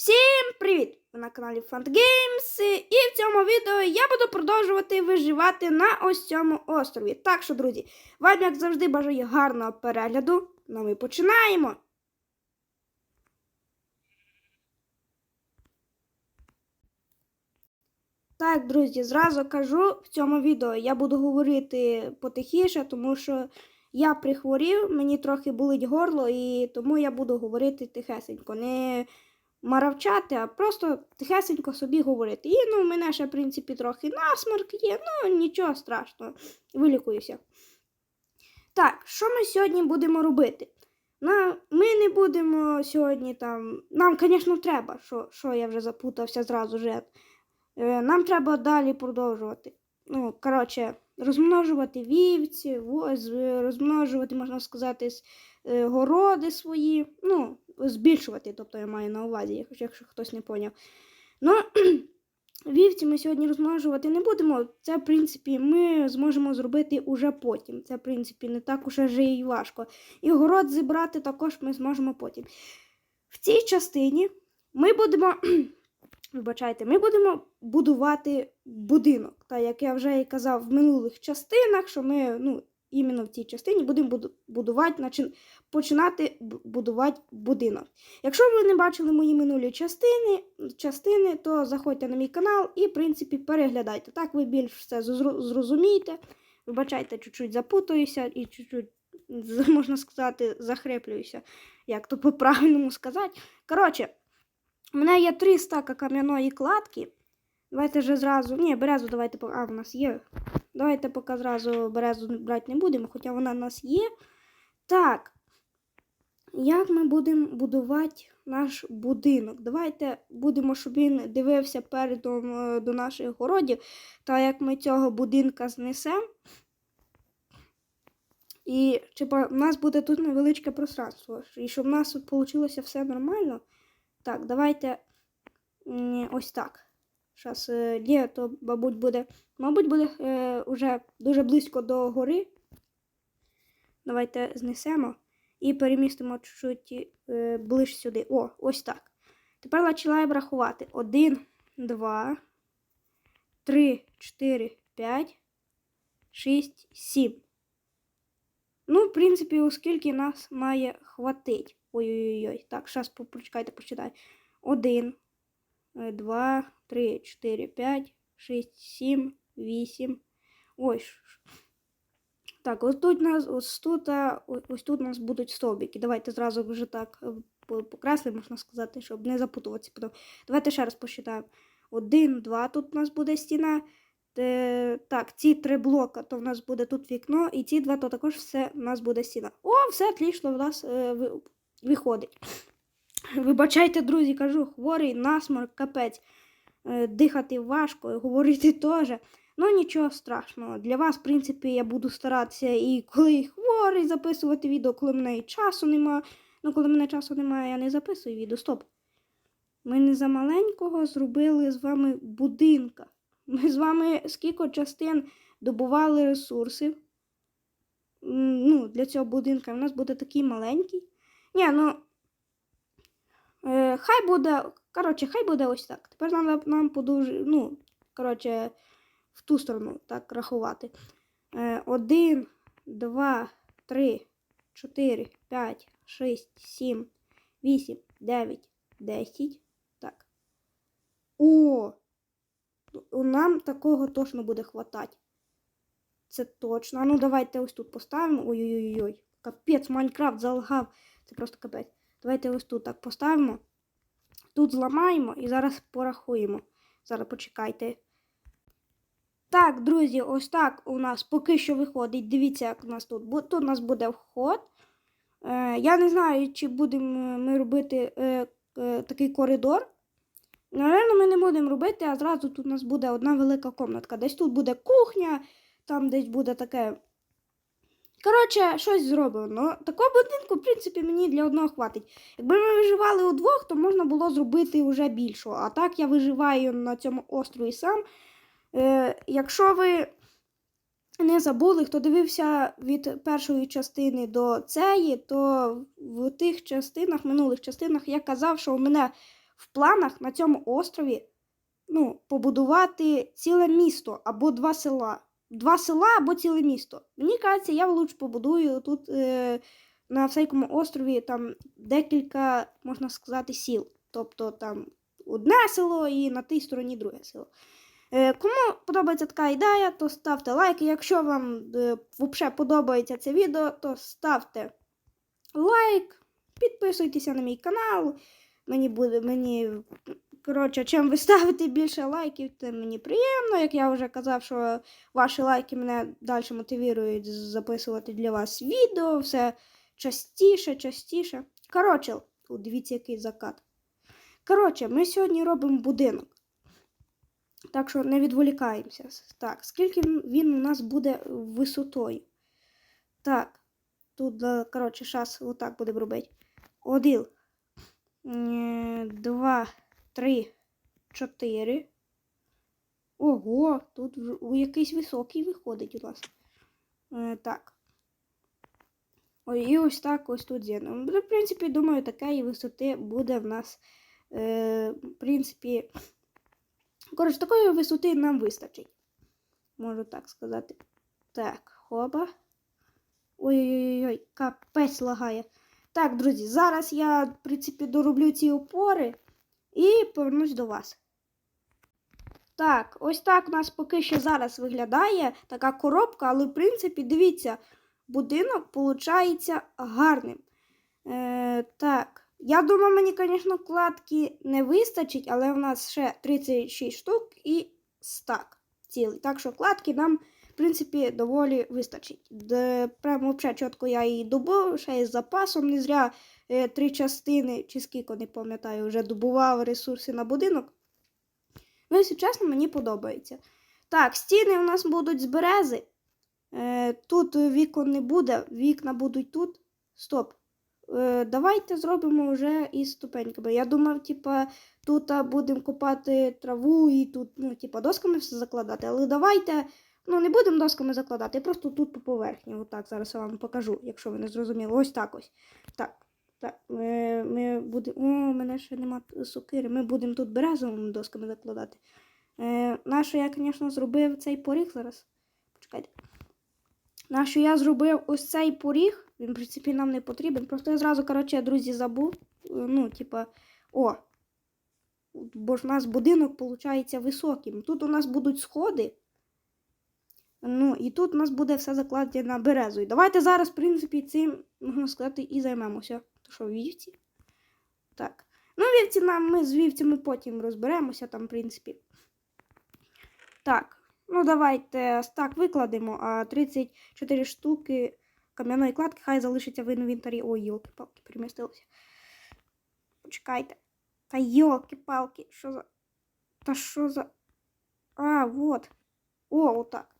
Всім привіт! Ви на каналі Fund Games, і в цьому відео я буду продовжувати виживати на ось цьому острові. Так що, друзі, вам, як завжди, бажаю гарного перегляду. Ну ми починаємо. Так, друзі, зразу кажу в цьому відео я буду говорити потихіше, тому що я прихворів, мені трохи болить горло, і тому я буду говорити тихесенько. Не маравчати, а просто тихесенько собі говорити. І ну, в мене ще, в принципі, трохи насморк є, ну нічого страшного, вилікуюся. Так, що ми сьогодні будемо робити? На, ми не будемо сьогодні там. Нам, звісно, треба, що, що я вже запутався зразу же. Нам треба далі продовжувати. Ну, коротше, розмножувати вівці, розмножувати, можна сказати, е, городи свої. Ну, збільшувати, тобто я маю на увазі, якщо- хтось не поняв. Ну, вівці ми сьогодні розмножувати не будемо. Це, в принципі, ми зможемо зробити уже потім. Це, в принципі, не так уже вже і важко. І город зібрати також ми зможемо потім. В цій частині ми будемо. Вибачайте, ми будемо будувати будинок. Та як я вже і казав в минулих частинах, що ми ну, іменно в цій частині будемо будувати, начин- починати будувати будинок. Якщо ви не бачили мої минулі частини, частини, то заходьте на мій канал і, в принципі, переглядайте. Так ви більш все зрозумієте. Вибачайте, чуть-чуть запутуюся і чуть-чуть, можна сказати, захреплююся, як то по-правильному сказати. Коротше, у мене є три стака кам'яної кладки. Давайте вже зразу. Ні, березу давайте А, в нас є. Давайте поки зразу березу брати не будемо, хоча вона в нас є. Так. Як ми будемо будувати наш будинок? Давайте будемо, щоб він дивився передом е, до наших городів. Та як ми цього будинка знесемо. І типа, в нас буде тут невеличке пространство. І щоб в нас вийшло все нормально. Так, давайте ось так. Зараз є, то, мабуть, буде. Мабуть, буде е, уже дуже близько до гори. Давайте знесемо і перемістимо чуть-чуть е, ближче сюди. О, ось так. Тепер починаємо рахувати. Один, два, три, чотири, п'ять, шість, сім. Ну, в принципі, оскільки нас має хватить. Ой-ой-ой. Так, зараз почекайте, почитаю. Один, е, два, три, чотири, п'ять, шість, сім, вісім. Ой. Так, ось тут нас, ось тут, ось тут у нас будуть стовбики. Давайте зразу вже так е, покреслимо, можна сказати, щоб не запутуватися. потім. Давайте ще раз посчитаємо. Один, два, тут у нас буде стіна. Те, так, ці три блока, то в нас буде тут вікно, і ці два, то також все в нас буде стіна. О, все отлично в нас е, ви- виходить. Вибачайте, друзі, кажу, хворий, насморк, капець. Е, Дихати важко, говорити теж. Ну нічого страшного. Для вас, в принципі, я буду старатися і коли хворий записувати відео, коли мене і часу немає. Ну, коли мене часу немає, я не записую відео. Стоп. Ми не за маленького зробили з вами будинка. Ми з вами скільки частин добували ресурсів. Ну, для цього будинка. У нас буде такий маленький. Ні, ну. Е, хай буде. Коротше, хай буде ось так. Тепер нам, нам подовжи, ну, коротше, в ту сторону так рахувати. Е, один, два, три, чотири, п'ять, шість, сім, вісім, дев'ять, десять. Так. О! Нам такого точно буде хватати. Це точно. А ну давайте ось тут поставимо. Ой-ой-ой. Капець, Майнкрафт залагав. Це просто капець. Давайте ось тут так поставимо. Тут зламаємо і зараз порахуємо. Зараз почекайте. Так, друзі, ось так у нас поки що виходить. Дивіться, як у нас тут. Тут у нас буде вход. Е, я не знаю, чи будемо ми робити е, е, такий коридор. Наверно, ми не будемо робити, а зразу тут у нас буде одна велика комнатка. Десь тут буде кухня, там десь буде таке. Коротше, щось зроблено. Такого будинку, в принципі, мені для одного хватить. Якби ми виживали удвох, то можна було зробити вже більшого. А так я виживаю на цьому острові сам. Е, якщо ви не забули, хто дивився від першої частини до цієї, то в тих частинах, минулих частинах, я казав, що у мене в планах на цьому острові ну, побудувати ціле місто або два села. Два села або ціле місто. Мені кажеться, я лучше побудую тут е, на всякому острові там декілька, можна сказати, сіл. Тобто там одне село і на тій стороні друге село. Е, кому подобається така ідея, то ставте лайки. Якщо вам е, взагалі подобається це відео, то ставте лайк, підписуйтеся на мій канал. Мені буде, мені, коротше, чим ви ставите більше лайків, тим мені приємно. Як я вже казав, що ваші лайки мене далі мотивують записувати для вас відео, все частіше, частіше. Коротше, дивіться, який закат. Коротше, ми сьогодні робимо будинок. Так що не відволікаємося. Так, скільки він у нас буде висотою? Так, тут, коротше, зараз отак будемо робити. Один, два, три, чотири. Ого, тут якийсь високий виходить у нас. Е, так. Ой, і ось так ось тут з'єднано. Ну, В принципі, думаю, такої висоти буде в нас. Е, в принципі, коротше, такої висоти нам вистачить. Можу так сказати. Так, хоба. Ой-ой-ой, капець лагає. Так, друзі, зараз я, в принципі, дороблю ці опори і повернусь до вас. Так, ось так у нас поки що зараз виглядає така коробка, але, в принципі, дивіться, будинок виходить гарним. Е, так, я думаю, мені, звісно, кладки не вистачить, але в нас ще 36 штук і стак цілий. Так що кладки нам, в принципі, доволі вистачить. Де, прямо взагалі чітко я її добув, ще із запасом. Не зря е, три частини, чи скільки не пам'ятаю, вже добував ресурси на будинок. Ну, якщо чесно, мені подобається. Так, стіни у нас будуть з берези. Е, тут вікон не буде, вікна будуть тут. Стоп. Е, давайте зробимо вже із ступеньками. Я думав, типа, тут будемо копати траву і тут, ну, типа, досками все закладати. Але давайте, ну, не будемо досками закладати, просто тут по поверхні. Отак зараз я вам покажу, якщо ви не зрозуміли. Ось так ось. Так. Так, ми, ми будемо. О, мене ще нема сокири. Ми будемо тут березовими досками закладати. Е, нащо я, звісно, зробив цей поріг зараз. Почекайте. Нащо я зробив ось цей поріг? Він, в принципі, нам не потрібен. Просто я зразу, коротше, друзі, забув. Е, Ну, типа, о. Бо ж у нас будинок, виходить, високим. Тут у нас будуть сходи. Ну, і тут у нас буде все закладено березою. Давайте зараз, в принципі, цим, можна сказати, і займемося. То що, вівці? Так. Ну, вівці нам ми з вівцями потім розберемося там, в принципі. Так. Ну, давайте так викладемо, а 34 штуки кам'яної кладки хай залишиться в інвентарі. Ой, йолки-палки, перемістилося. Почекайте. Та йолки-палки, що за. Та що за. А, вот. О, отак.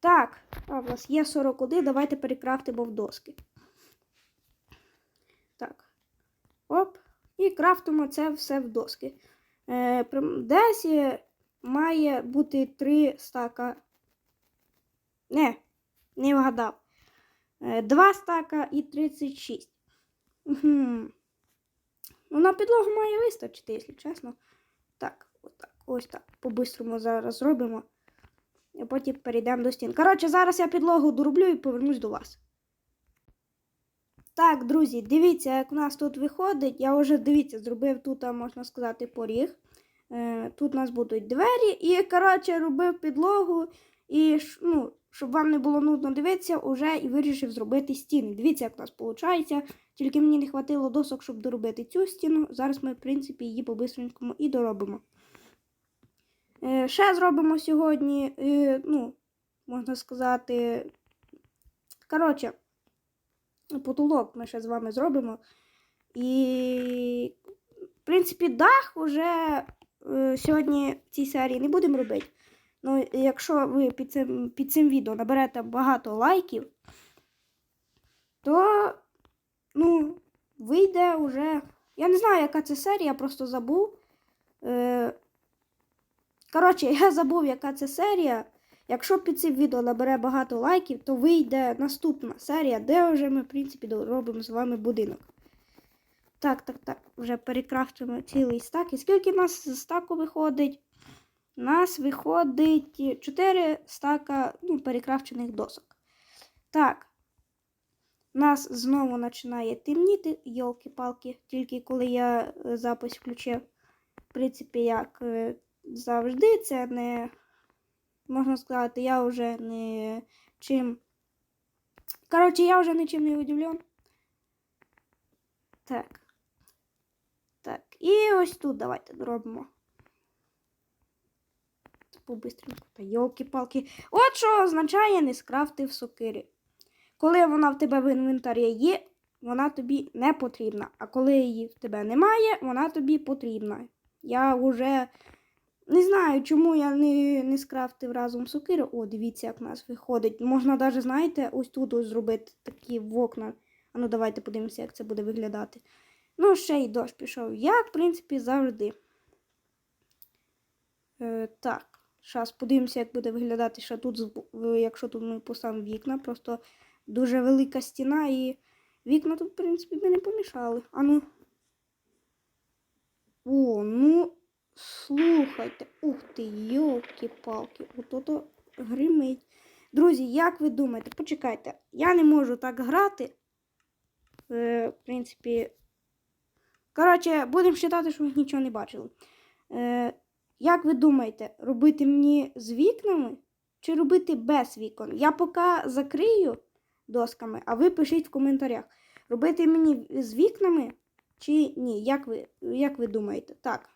Так, а в нас є 41, давайте перекрафтимо в доски. Так. Оп. І крафтимо це все в доски. Е, десь має бути 3 стака. Не, не вгадав. Е, 2 стака і 36. Угу. Ну, на підлогу має вистачити, якщо чесно. Так, отак, ось так. По-бистрому зараз зробимо. І потім перейдемо до стін. Коротше, зараз я підлогу дороблю і повернусь до вас. Так, друзі, дивіться, як у нас тут виходить. Я вже дивіться, зробив тут, можна сказати, поріг. Е, Тут у нас будуть двері. І, коротше, робив підлогу. І ну, щоб вам не було нудно дивитися, уже і вирішив зробити стіни. Дивіться, як у нас виходить. Тільки мені не хватило досок, щоб доробити цю стіну. Зараз ми, в принципі, її по-бистренькому і доробимо. Е, Ще зробимо сьогодні, е, ну, можна сказати. Коротше, потолок ми ще з вами зробимо. І, в принципі, дах уже е, сьогодні в цій серії не будемо робити. Ну, якщо ви під цим, під цим відео наберете багато лайків, то ну, вийде вже. Я не знаю, яка це серія, я просто забув. Е, Коротше, я забув, яка це серія. Якщо під цим відео набере багато лайків, то вийде наступна серія, де вже ми, в принципі, робимо з вами будинок. Так, так, так. Вже перекрафтимо цілий стак. І скільки в нас стаку виходить? У нас виходить 4 стака ну, перекрафчених досок. Так. Нас знову починає темніти, йолки-палки, тільки коли я е, запис включив. В принципі, як е, завжди, це не можна сказати, я вже не чим. Коротше, я вже нічим не удивлен. Так. Так, і ось тут давайте доробимо. Побистренько. Та йолки-палки. От що означає не скрафтив сокири. Коли вона в тебе в інвентарі є, вона тобі не потрібна. А коли її в тебе немає, вона тобі потрібна. Я вже не знаю, чому я не, не скрафтив разом сокири. О, дивіться, як в нас виходить. Можна навіть, знаєте, ось тут ось зробити такі в окна. А ну давайте подивимося, як це буде виглядати. Ну, ще й дощ пішов. Як, в принципі, завжди. Е, так. Зараз подивимося, як буде виглядати ще тут, якщо тут ми поставимо вікна. Просто дуже велика стіна і вікна тут, в принципі, би не помішали. А ну. О, ну, слухайте. Ух ти, йолки-палки. Ото гримить. Друзі, як ви думаєте? Почекайте, я не можу так грати. Е, в принципі. Коротше, будемо вважати, що ви нічого не бачили. Е, як ви думаєте, робити мені з вікнами чи робити без вікон? Я поки закрию досками, а ви пишіть в коментарях. Робити мені з вікнами чи ні? Як ви, як ви думаєте? Так.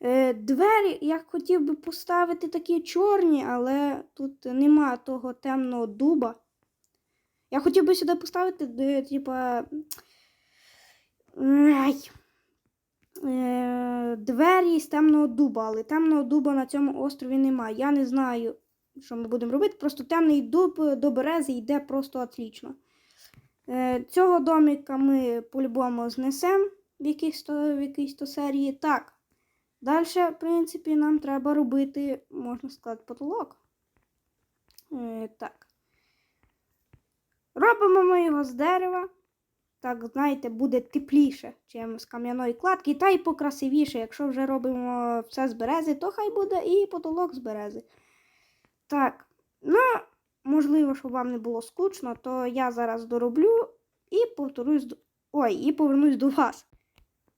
Е, двері я хотів би поставити такі чорні, але тут нема того темного дуба. Я хотів би сюди поставити, де, типа. Ай. Двері з темного дуба, але темного дуба на цьому острові немає. Я не знаю, що ми будемо робити. Просто темний дуб до берези йде просто отлично. Е, цього домика ми по-любому знесемо в якійсь то, якійсь то серії. Так. Далі, в принципі, нам треба робити, можна сказати, потолок. Е, так. Робимо ми його з дерева. Так, знаєте, буде тепліше, ніж з кам'яної кладки, та й покрасивіше. Якщо вже робимо все з берези, то хай буде і потолок з берези. Так, ну, можливо, щоб вам не було скучно, то я зараз дороблю і повторюсь. Ой, і повернусь до вас.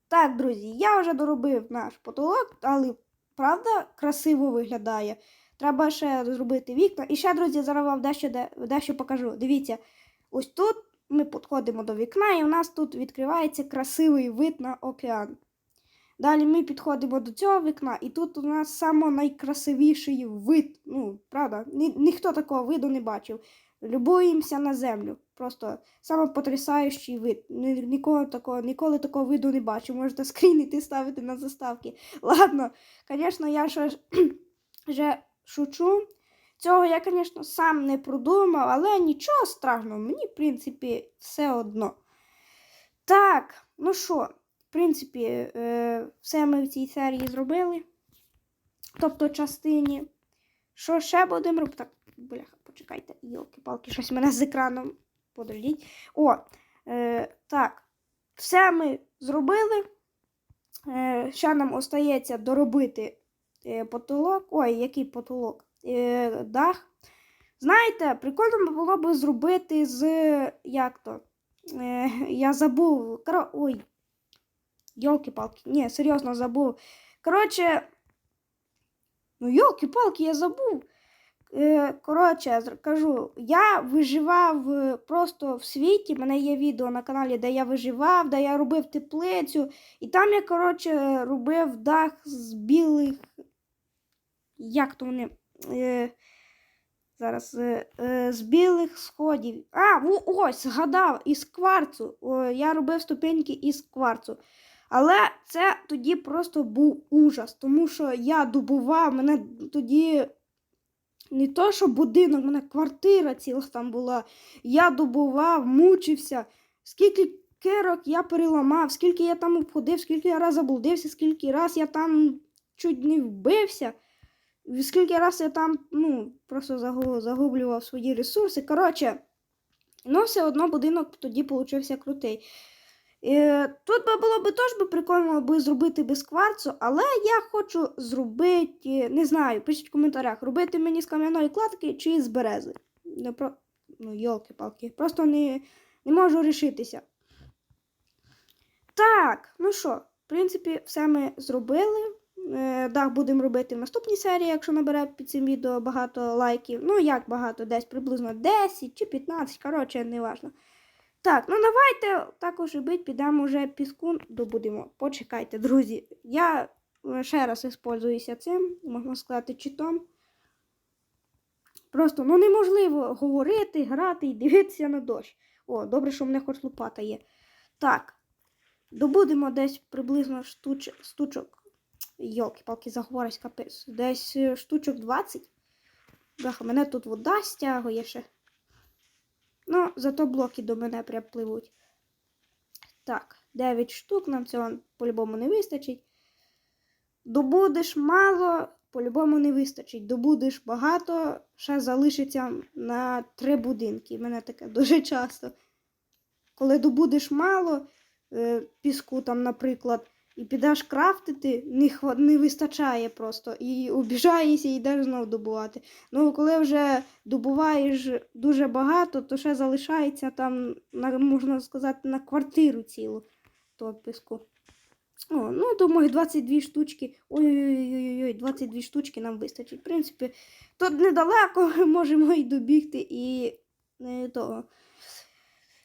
Так, друзі, я вже доробив наш потолок, але правда красиво виглядає. Треба ще зробити вікна. І ще, друзі, зараз вам дещо, дещо покажу. Дивіться, ось тут ми підходимо до вікна, і у нас тут відкривається красивий вид на океан. Далі ми підходимо до цього вікна, і тут у нас саме найкрасивіший вид. Ну, правда, ні, ніхто такого виду не бачив. Любуємося на землю. Просто саме потрясаючий вид. Ні, ніколи, такого, ніколи такого виду не бачив. Можете скрінити ставити на заставки. Ладно, звісно, я ще вже шучу. Цього я, звісно, сам не продумав, але нічого страшного, мені, в принципі, все одно. Так, ну що, в принципі, е, все ми в цій серії зробили. Тобто частині. Що ще будемо робити? Так, бляха, почекайте, йолки-палки, щось мене з екраном. Подождіть. О, е, так, все ми зробили. Е, ще нам остається доробити е, потолок. Ой, який потолок? Е, дах. Знаєте, прикольно було б зробити з. Як то? Е, я забув. Коро... Ой. Йолки-палки. Ні, серйозно забув. Коротше. Ну, йолки-палки, я забув. Е, коротше, кажу, я виживав просто в світі. У мене є відео на каналі, де я виживав, де я робив теплицю. І там я, коротше, робив дах з білих. Як то вони? Е, зараз е, е, з білих сходів. А, ось, згадав, із кварцу. Я робив ступеньки із кварцу. Але це тоді просто був ужас, тому що я добував, мене тоді не то, що будинок, в мене квартира ціла там була. Я добував, мучився. Скільки кирок я переламав, скільки я там обходив, скільки я раз заблудився, скільки раз я там чуть не вбився. Скільки раз я там ну, просто загублював свої ресурси. Коротше, ну все одно будинок тоді получився крутий. Тут би було б теж би прикольно би зробити без кварцу, але я хочу зробити, не знаю, пишіть в коментарях, робити мені з кам'яної кладки чи з берези. Не про... Ну, йолки-палки, просто не, не можу рішитися. Так, ну що, в принципі, все ми зробили. Е, Дах будемо робити в наступній серії, якщо набере під цим відео багато лайків. Ну, як багато, десь приблизно 10 чи 15, коротше, не важно. Так, ну давайте також бить, підемо вже піску добудемо. Почекайте, друзі. Я е, ще раз використовуюся цим, можна сказати, читом. Просто ну неможливо говорити, грати і дивитися на дощ. О, добре, що в мене хоч лопата є. Так. Добудемо десь приблизно штуч, штучок. Йолки-палки, заговорись капець. Десь е, штучок 20. Бляха, мене тут вода стягує ще. Ну, зато блоки до мене прям пливуть. Так, 9 штук, нам цього по-любому не вистачить. Добудеш мало, по-любому не вистачить. Добудеш багато, ще залишиться на три будинки. Мене таке дуже часто. Коли добудеш мало е, піску, там, наприклад, і підеш крафтити, не, хва- не вистачає просто. І обіжаєшся і йдеш знову добувати. Ну, коли вже добуваєш дуже багато, то ще залишається там, на, можна сказати, на квартиру цілу того піску. О, ну, думаю, 22 штучки. Ой-ой-ой, 22 штучки нам вистачить. В принципі, тут недалеко можемо і добігти і е, того,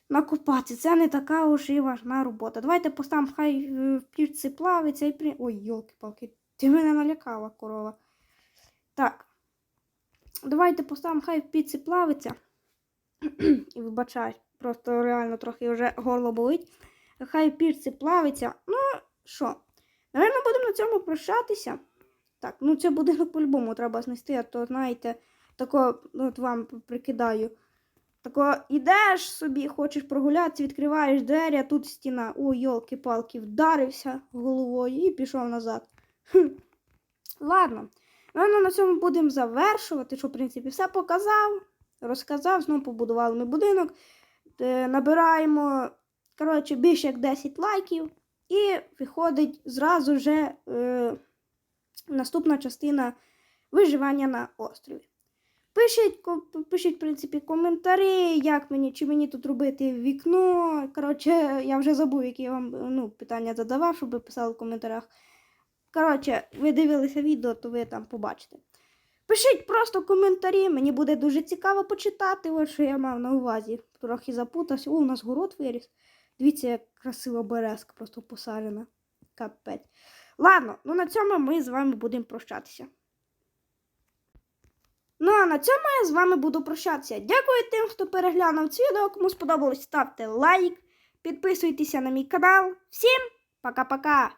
накопати. Це не така уж і важна робота. Давайте поставимо, хай е, в пічці плавиться і при. Ой, йолки-палки, ти мене налякала, корова. Так. Давайте поставимо, хай в піці плавиться. І вибачай, просто реально трохи вже горло болить. Хай в пірці плавиться. Ну, що? Наверно, будемо на цьому прощатися. Так, ну це будинок по-любому треба знести, а то, знаєте, тако, от вам прикидаю. Тако, ідеш собі, хочеш прогулятися, відкриваєш двері, а тут стіна. О, йолки-палки, вдарився головою і пішов назад. Хм. Ладно. Наверно, на цьому будемо завершувати, що, в принципі, все показав, розказав, знову побудували ми будинок. Е, Набираємо, коротше, більше як 10 лайків. І виходить зразу вже е, наступна частина виживання на острові. Пишіть, пишіть, в принципі, коментарі, як мені, чи мені тут робити вікно. Коротше, я вже забув, які я вам ну, питання задавав, щоб ви писали в коментарях. Коротше, ви дивилися відео, то ви там побачите. Пишіть просто коментарі, мені буде дуже цікаво почитати, ось що я мав на увазі. Трохи запутався. О, у нас город виріс. Дивіться, як красива березка просто посаджена. Капець. Ладно, ну на цьому ми з вами будемо прощатися. Ну а на цьому я з вами буду прощатися. Дякую тим, хто переглянув це відео. Кому сподобалось, ставте лайк, підписуйтеся на мій канал. Всім пока-пока!